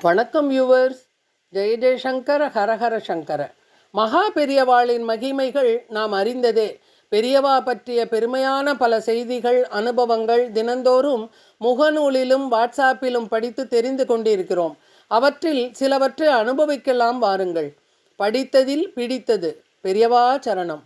வணக்கம் யூவர்ஸ் ஜெய ஜெயசங்கர ஹரஹர சங்கர. மகா பெரியவாளின் மகிமைகள் நாம் அறிந்ததே. பெரியவா பற்றிய பெருமையான பல செய்திகள் அனுபவங்கள் தினந்தோறும் முகநூலிலும் வாட்ஸ்ஆப்பிலும் படித்து தெரிந்து கொண்டிருக்கிறோம். அவற்றில் சிலவற்றை அனுபவிக்கலாம் வாருங்கள். படித்ததில் பிடித்தது. பெரியவா சரணம்.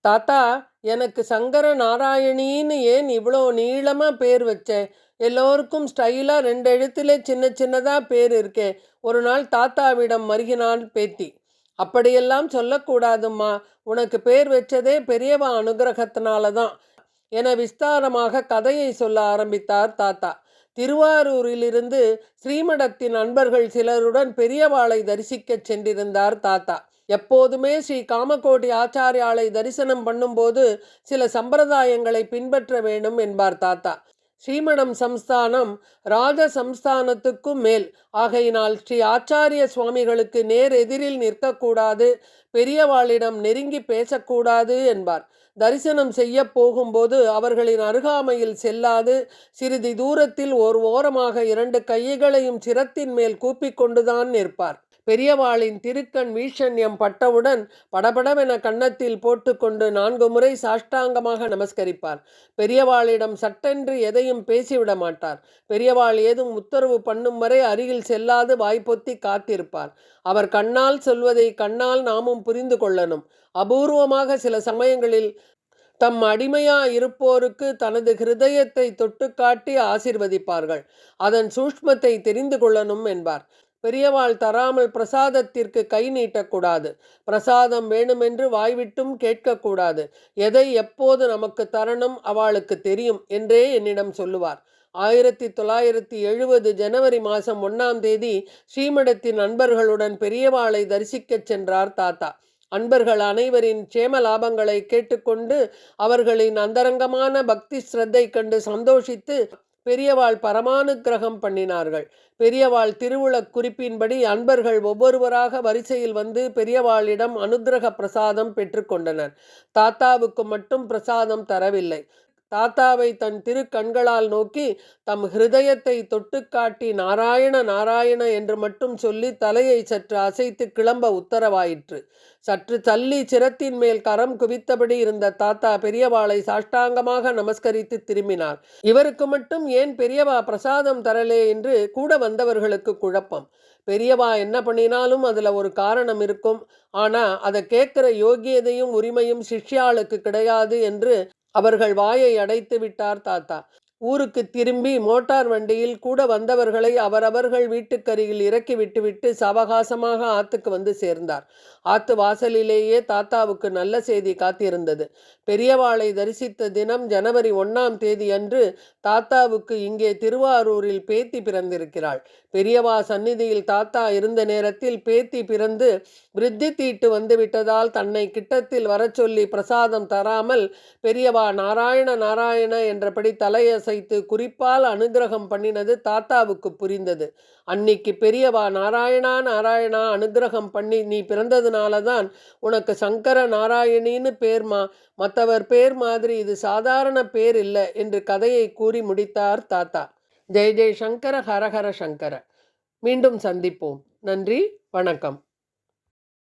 தாத்தா எனக்கு சங்கர நாராயணின்னு ஏன் இவ்வளோ நீளமாக பேர் வச்சேன் எல்லோருக்கும் ஸ்டைலாக ரெண்டு எழுத்துல சின்ன சின்னதாக பேர் இருக்கே. ஒரு நாள் தாத்தாவிடம் மருகினான் பேத்தி. அப்படியெல்லாம் சொல்லக்கூடாதும்மா. உனக்கு பேர் வச்சதே பெரியவா அனுகிரகத்தினால தான் என விஸ்தாரமாக கதையை சொல்ல ஆரம்பித்தார் தாத்தா. திருவாரூரிலிருந்து ஸ்ரீமடத்தின் நண்பர்கள் சிலருடன் பெரியவாளை தரிசிக்கச் சென்றிருந்தார் தாத்தா. எப்போதுமே ஸ்ரீ காமகோடி ஆச்சாரியாலை தரிசனம் பண்ணும்போது சில சம்பிரதாயங்களை பின்பற்ற வேண்டும் என்பார் தாத்தா. ஸ்ரீமணம் சம்ஸ்தானம் ராஜ சம்ஸ்தானத்துக்கும் மேல். ஆகையினால் ஸ்ரீ ஆச்சாரிய சுவாமிகளுக்கு நேர் எதிரில் நிற்கக்கூடாது பெரியவாளிடம் நெருங்கி பேசக்கூடாது என்பார். தரிசனம் செய்ய போகும்போது அவர்களின் அருகாமையில் செல்லாது சிறிது தூரத்தில் ஒரு ஓரமாக இரண்டு கைகளையும் சிரத்தின் மேல் கூப்பிக் கொண்டுதான் நிற்பார். பெரியவாளின் திருக்கண் வீஷண்யம் பட்டவுடன் படபடவென கன்னத்தில் போட்டுக்கொண்டு நான்கு முறை சாஷ்டாங்கமாக நமஸ்கரிப்பார். பெரியவாளிடம் சட்டென்று எதையும் பேசிவிட மாட்டார். பெரியவாள் ஏதும் உத்தரவு பண்ணும் வரை அருகில் செல்லாது வாய்ப்பொத்தி காத்திருப்பார். அவர் கண்ணால் சொல்வதை கண்ணால் நாமும் புரிந்து கொள்ளணும். அபூர்வமாக சில சமயங்களில் தம் அடிமையா இருப்போருக்கு தனது ஹிருதயத்தை தொட்டு காட்டி ஆசிர்வதிப்பார்கள். அதன் சூஷ்மத்தை தெரிந்து கொள்ளணும் என்பார். பெரியவாள் தராமல் பிரசாதத்திற்கு கை நீட்டக்கூடாது. பிரசாதம் வேணுமென்று வாய்விட்டும் கேட்கக்கூடாது. எதை எப்போது நமக்கு தரணும் அவளுக்கு தெரியும் என்றே என்னிடம் சொல்லுவார். ஆயிரத்தி தொள்ளாயிரத்தி எழுபது ஜனவரி மாதம் ஒன்றாம் தேதி ஸ்ரீமடத்தின் நண்பர்களுடன் பெரியவாளை தரிசிக்கச் சென்றார் தாத்தா. அன்பர்கள் அனைவரின் சேம லாபங்களை கேட்டுக்கொண்டு அவர்களின் அந்தரங்கமான பக்தி ஸ்ரத்தை கண்டு சந்தோஷித்து பெரியவாள் பரமானுக்கிரகம் பண்ணினார்கள். பெரியவாள் திருவுளக் குறிப்பின்படி அன்பர்கள் ஒவ்வொருவராக வரிசையில் வந்து பெரியவாளிடம் அனுக்கிரக பிரசாதம் பெற்றுக்கொண்டனர் தாத்தாவுக்கு மட்டும் பிரசாதம் தரவில்லை. தாத்தாவை தன் திரு கண்களால் நோக்கி தம் ஹிருதயத்தை தொட்டு காட்டி நாராயண நாராயண என்று மட்டும் சொல்லி தலையை சற்று அசைத்து கிளம்ப உத்தரவாயிற்று. சற்று தள்ளி சிரத்தின் மேல் கரம் குவித்தபடி இருந்த தாத்தா பெரியவாளை சாஷ்டாங்கமாக நமஸ்கரித்து திரும்பினார். இவருக்கு மட்டும் ஏன் பெரியவா பிரசாதம் தரலே? என்று கூட வந்தவர்களுக்கு குழப்பம். பெரியவா என்ன பண்ணினாலும் அதில் ஒரு காரணம் இருக்கும். ஆனால் அதை கேட்குற யோகியதையும் உரிமையும் சிஷ்யாளுக்கு கிடையாது என்று அவர்கள் வாயை அடைத்து விட்டார் தாத்தா. ஊருக்கு திரும்பி மோட்டார் வண்டியில் கூட வந்தவர்களை அவரவர்கள் வீட்டுக்கருகில் இறக்கி விட்டுவிட்டு சாவகாசமாக ஆத்துக்கு வந்து சேர்ந்தார். ஆத்து வாசலிலேயே தாத்தாவுக்கு நல்ல செய்தி காத்திருந்தது. பெரியவாளை தரிசித்த தினம் ஜனவரி ஒன்றாம் தேதி அன்று தாத்தாவுக்கு இங்கே திருவாரூரில் பேத்தி பிறந்திருக்கிறாள். பெரியவா சந்நிதியில் தாத்தா இருந்த நேரத்தில் பேத்தி பிறந்து விருத்தி தீட்டு வந்துவிட்டதால் தன்னை கிட்டத்தில் வரச்சொல்லி பிரசாதம் தராமல் பெரியவா நாராயண நாராயண என்றபடி தலையை அசைத்து குறிப்பால் அனுகிரகம் பண்ணினது தாத்தாவுக்கு புரிந்தது. அன்னைக்கு பெரியவா நாராயணா நாராயணா அனுகிரகம் பண்ணி நீ பிறந்ததுனால தான் உனக்கு சங்கர நாராயணின்னு பேர்மா. மற்றவர் பேர் மாதிரி இது சாதாரண பேர் இல்லை என்று கதையை கூறி முடித்தார் தாத்தா. ஜெய் ஜெய் சங்கர ஹரஹர சங்கர. மீண்டும் சந்திப்போம். நன்றி வணக்கம்.